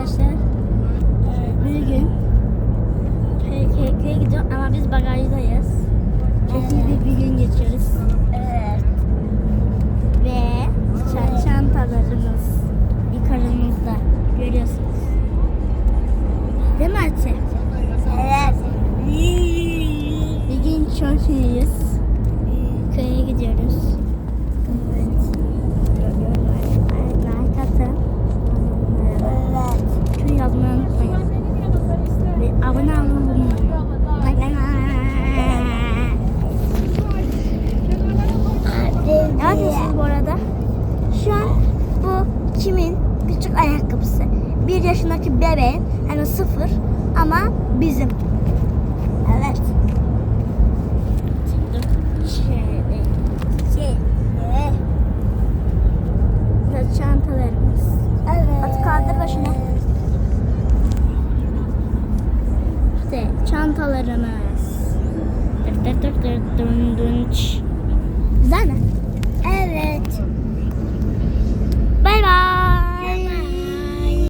arkadaşlar. Ee, bir gün PKK'ye gidiyor ama biz bagajdayız. Çok iyi bir, gün geçiyoruz. Evet. Ve ça- çantalarımız yukarımızda görüyorsunuz. Değil mi Ati? Evet. Bir gün çok iyiyiz. Like. Ne yapıyorsunuz bu arada? Şu an bu kimin küçük ayakkabısı? Bir yaşındaki bebeğin yani sıfır ama bizim. Evet. Şey. Çantalarımız. Evet. At kaldır başına. İşte çantalarımız. Dır dır dır dır dın dın